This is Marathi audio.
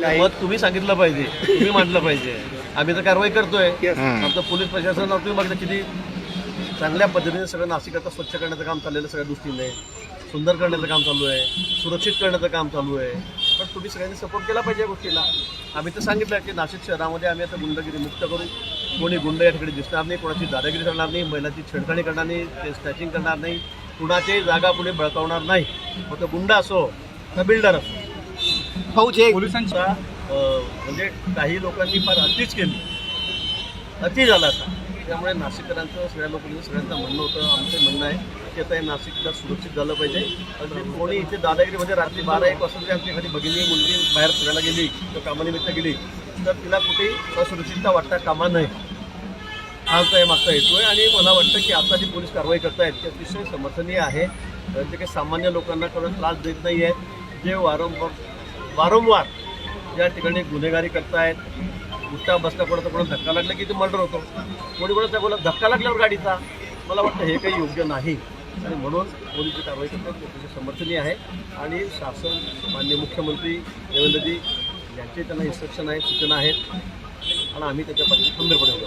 मत तुम्ही सांगितलं पाहिजे. तुम्ही मांडलं पाहिजे. आम्ही तर कारवाई करतोय. आमचं पोलीस प्रशासन तुम्ही बघता किती चांगल्या पद्धतीने सगळं नाशिक आता स्वच्छ करण्याचं काम चाललेलं सगळ्या दृष्टीने सुंदर करण्याचं काम चालू आहे. सुरक्षित करण्याचं काम चालू आहे. पण तुम्ही सगळ्यांनी सपोर्ट केला पाहिजे या गोष्टीला. आम्ही तर सांगितलं की नाशिक शहरामध्ये आम्ही आता गुंडगिरी मुक्त करू कोणी गुंड या ठिकाणी दिसणार नाही कोणाची दादागिरी करणार नाही महिलाची छेडखाणी करणार नाही ते स्नॅचिंग करणार नाही कुणाची जागा कुणी बळकावणार नाही. मग तो गुंड असो का बिल्डर असो. फौज जे पोलिसांच्या म्हणजे काही लोकांनी फार अतिच केली. अति झाला आता त्यामुळे नाशिककरांचं सगळ्या लोकांचं सगळ्यांचं म्हणणं होतं आमचं म्हणणं आहे की आता हे नाशिकला सुरक्षित झालं पाहिजे. आणि कोणी इथे दादागिरीमध्ये रात्री बारा एक वाजता आमची एखादी भगिनी मुलगी बाहेर फिरायला गेली किंवा कामानिमित्त गेली तर तिला कुठे असुरक्षितता वाटता कामा नये. आमचा हे मागचा हेतू आहे. आणि मला वाटतं की आता जी पोलीस कारवाई करतायत ती अतिशय समर्थनीय आहे. कारण ते काही सामान्य लोकांना कोणा त्रास देत नाही आहेत जे वारंवार वारंवार या ठिकाणी गुन्हेगारी करतायत. गुट्टा बसता कोणाचा कोणाला धक्का लागला की ते मर्डर होतो. कोणी कोणाचा कोणाला धक्का लागल्यावर गाडीचा. मला वाटतं हे काही योग्य नाही. आणि म्हणून पोलीस कारवाई करतात ते समर्थनीय आहे. आणि शासन मान्य मुख्यमंत्री देवेंद्रजी यांचे त्यांना इन्स्ट्रक्शन आहेत सूचना आहेत. आणि आम्ही त्याच्या पाठी खंबीरपणे आहोत.